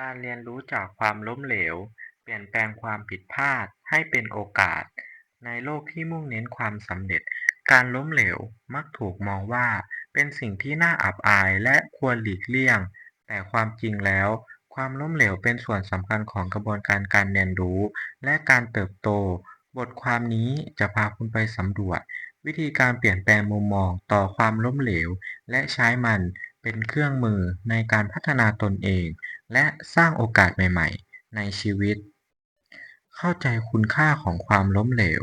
การเรียนรู้จากความล้มเหลว เปลี่ยนแปลงความผิดพลาดให้เป็นโอกาส ในโลกที่มุ่งเน้นความสำเร็จ การล้มเหลวมักถูกมองว่า เป็นสิ่งที่น่าอับอายและควรหลีกเลี่ยง แต่ความจริงแล้ว ความล้มเหลวเป็นส่วนสำคัญของกระบวนการการเรียนรู้ และการเติบโต บทความนี้จะพาคุณไปสำรวจ วิธีการเปลี่ยนแปลงมุมมองต่อความล้มเหลว และใช้มัน เป็นเครื่องมือในการพัฒนาตนเอง และสร้างโอกาสใหม่ ๆ ในชีวิต เข้าใจคุณค่าของความล้มเหลว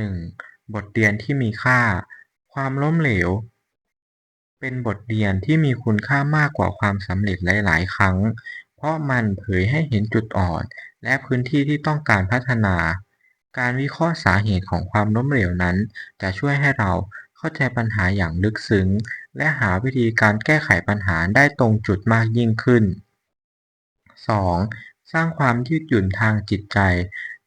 1. บทเรียนที่มีค่า ความล้มเหลว เป็นบทเรียนที่มีคุณค่ามากกว่าความสำเร็จหลาย ๆ ครั้ง เพราะมันเผยให้เห็นจุดอ่อน และพื้นที่ที่ต้องการพัฒนา การวิเคราะห์สาเหตุของความล้มเหลวนั้น จะช่วยให้เราเข้าใจปัญหาอย่างลึกซึ้ง และหาวิธีการแก้ไขปัญหาได้ตรงจุดมากยิ่งขึ้น 2. สร้างความยืดหยุ่นทางจิตใจ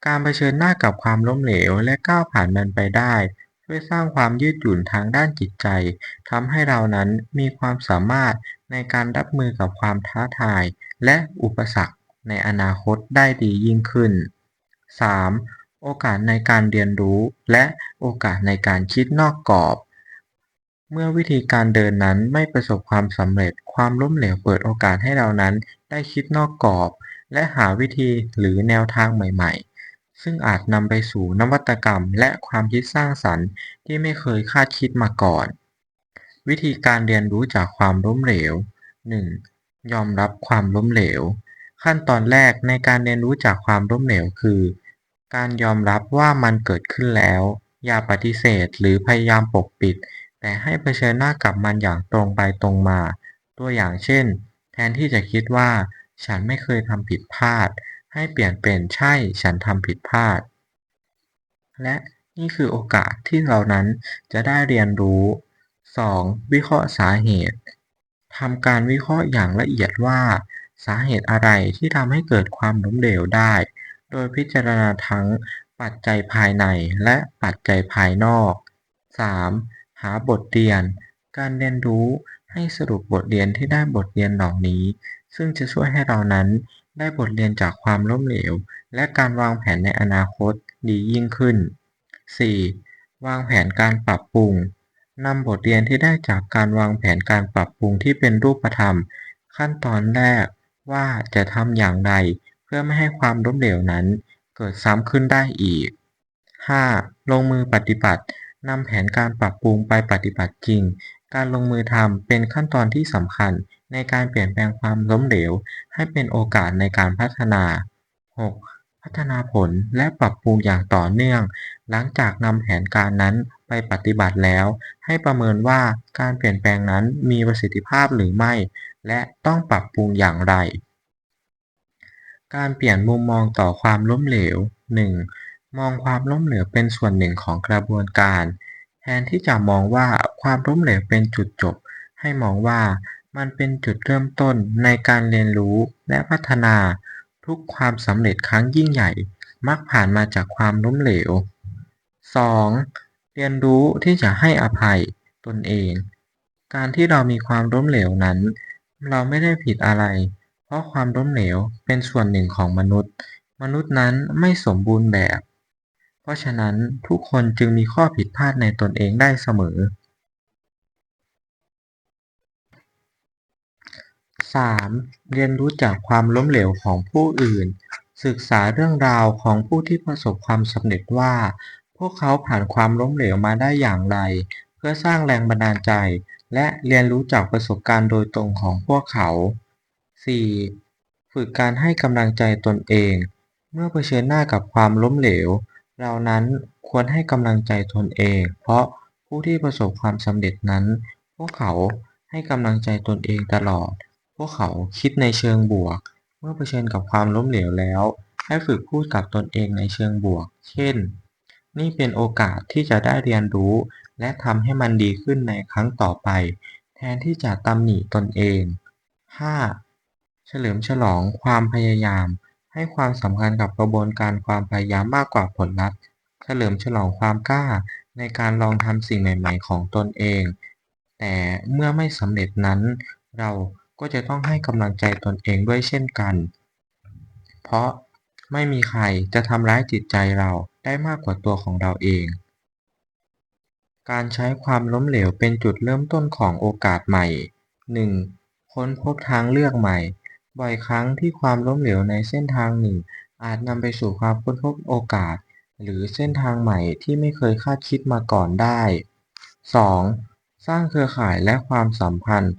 การเผชิญหน้ากับความล้มเหลวและก้าวผ่านมันไปได้ ช่วยสร้างความยืดหยุ่นทางด้านจิตใจทำให้เรานั้นมีความสามารถในการรับมือกับความท้าทาย และอุปสรรคในอนาคตได้ดียิ่งขึ้น 3. โอกาสในการเรียนรู้และโอกาสในการคิดนอกกรอบ เมื่อวิธีการเดินนั้นไม่ประสบความสำเร็จ ความล้มเหลวเปิดโอกาสให้เรานั้น ได้คิดนอกกรอบ และหาวิธีหรือแนวทางใหม่ๆ ซึ่งอาจนำไปสู่นวัตกรรมและความคิดสร้างสรรค์ที่ไม่เคยคาดคิดมาก่อน วิธีการเรียนรู้จากความล้มเหลว 1. ยอมรับความล้มเหลว ขั้นตอนแรกในการเรียนรู้จากความล้มเหลวคือ การยอมรับว่ามันเกิดขึ้นแล้ว อย่าปฏิเสธหรือพยายามปกปิด แต่ให้เผชิญหน้ากับมันอย่างตรงไปตรงมา ตัวอย่างเช่น แทนที่จะคิดว่า ฉันไม่เคยทำผิดพลาด ให้เปลี่ยนเป็นใช่ฉันทำผิดพลาด และนี่คือโอกาสที่เรานั้นจะได้เรียนรู้ 2. วิเคราะห์สาเหตุทำการวิเคราะห์อย่างละเอียดว่า สาเหตุอะไรที่ทำให้เกิดความล้มเหลวได้ โดยพิจารณาทั้งปัจจัยภายในและปัจจัยภายนอก 3. หาบทเรียน การเรียนรู้ให้สรุปบทเรียนที่ได้บทเรียนเหล่านี้ ซึ่งจะช่วยให้เรานั้นได้บทเรียนจากความล้มเหลว และการวางแผนในอนาคตดียิ่งขึ้น 4. วางแผนการปรับปรุงนำบทเรียนที่ได้จากการวางแผนการปรับปรุงที่เป็นรูปธรรม ขั้นตอนแรกว่าจะทำอย่างไร เพื่อไม่ให้ความล้มเหลวนั้น เกิดซ้ำขึ้นได้อีก 5. ลงมือปฏิบัติ นำแผนการปรับปรุงไปปฏิบัติจริง การลงมือทำเป็นขั้นตอนที่สำคัญในการเปลี่ยนแปลงความล้มเหลว ให้เป็นโอกาสในการพัฒนา 6. พัฒนาผลและปรับปรุงอย่างต่อเนื่อง หลังจากนำแผนการนั้นไปปฏิบัติแล้ว ให้ประเมินว่าการเปลี่ยนแปลงนั้นมีประสิทธิภาพหรือไม่ และต้องปรับปรุงอย่างไร การเปลี่ยนมุมมองต่อความล้มเหลว 1. มองความล้มเหลวเป็นส่วนหนึ่งของกระบวนการ แทนที่จะมองว่าความล้มเหลวเป็นจุดจบ ให้มองว่ามันเป็นจุดเริ่มต้นในการเรียนรู้และพัฒนา ทุกความสำเร็จครั้งยิ่งใหญ่ มักผ่านมาจากความล้มเหลว 2. เรียนรู้ที่จะให้อภัยตนเอง การที่เรามีความล้มเหลวนั้น เราไม่ได้ผิดอะไร เพราะความล้มเหลวเป็นส่วนหนึ่งของมนุษย์ มนุษย์นั้นไม่สมบูรณ์แบบ ราะฉะนั้นทุกคนจึงมีข้อผิดพลาดในตนเองได้เสมอ 3. เรียนรู้จากความล้มเหลวของผู้อื่น ศึกษาเรื่องราวของผู้ที่ประสบความสำเร็จว่า พวกเขาผ่านความล้มเหลวมาได้อย่างไร เพื่อสร้างแรงบันดาลใจ และเรียนรู้จากประสบการณ์โดยตรงของพวกเขา 4. ฝึกการให้กำลังใจตนเอง เมื่อเผชิญหน้ากับความล้มเหลว เรานั้นควรให้กำลังใจตนเอง เพราะผู้ที่ประสบความสำเร็จนั้น พวกเขาให้กำลังใจตนเองตลอด พวกเขาคิดในเชิงบวก เมื่อเผชิญกับความล้มเหลวแล้ว ให้ฝึกพูดกับตนเองในเชิงบวก เช่น นี่เป็นโอกาสที่จะได้เรียนรู้ และทำให้มันดีขึ้นในครั้งต่อไป แทนที่จะตำหนิตนเอง 5. เฉลิมฉลองความพยายาม ให้ความสำคัญกับกระบวนการความพยายามมากกว่าผลลัพธ์ เฉลิมฉลองความกล้าในการลองทำสิ่งใหม่ ๆ ของตนเอง แต่เมื่อไม่สำเร็จนั้น เราก็จะต้องให้กำลังใจตนเองด้วยเช่นกัน เพราะไม่มีใครจะทำร้ายจิตใจเราได้มากกว่าตัวของเราเอง การใช้ความล้มเหลวเป็นจุดเริ่มต้นของโอกาสใหม่ 1. ค้นพบทางเลือกใหม่ บ่อยครั้งที่ความล้มเหลวในเส้นทางหนึ่ง อาจนำไปสู่ความค้นพบโอกาส หรือเส้นทางใหม่ที่ไม่เคยคาดคิดมาก่อนได้ 2. สร้างเครือข่ายและความสัมพันธ์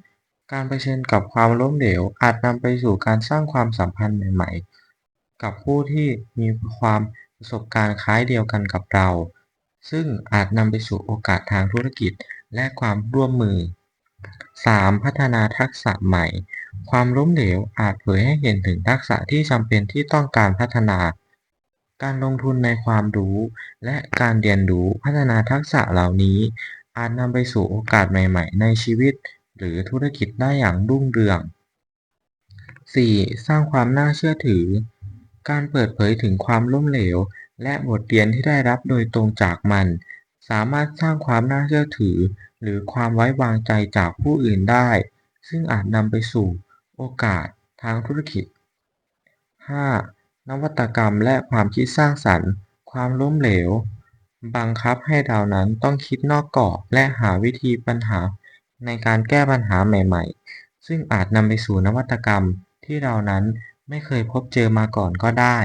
การเผชิญกับความล้มเหลว อาจนำไปสู่การสร้างความสัมพันธ์ใหม่ๆ กับผู้ที่มีความประสบการณ์คล้ายเดียวกันกับเรา ซึ่งอาจนำไปสู่โอกาสทางธุรกิจและความร่วมมือ 3. พัฒนาทักษะใหม่ ความล้มเหลวอาจเผยให้เห็นถึงทักษะที่จำเป็นที่ต้องการพัฒนา การลงทุนในความรู้ และการเรียนรู้พัฒนาทักษะเหล่านี้ อาจนำไปสู่โอกาสใหม่ ๆ ในชีวิต หรือธุรกิจได้อย่างรุ่งเรือง 4. สร้างความน่าเชื่อถือ การเปิดเผยถึงความล้มเหลว และบทเรียนที่ได้รับโดยตรงจากมัน สามารถสร้างความน่าเชื่อถือ หรือความไว้วางใจจากผู้อื่นได้ ซึ่งอาจนำไปสู่โอกาสทางธุรกิจ 5. นวัตกรรมและความคิดสร้างสรรค์ ความล้มเหลว บังคับให้เรานั้นต้องคิดนอกกรอบและหาวิธีปัญหาในการแก้ปัญหาใหม่ๆ ซึ่งอาจนำไปสู่นวัตกรรมที่เรานั้นไม่เคยพบเจอมาก่อนก็ได้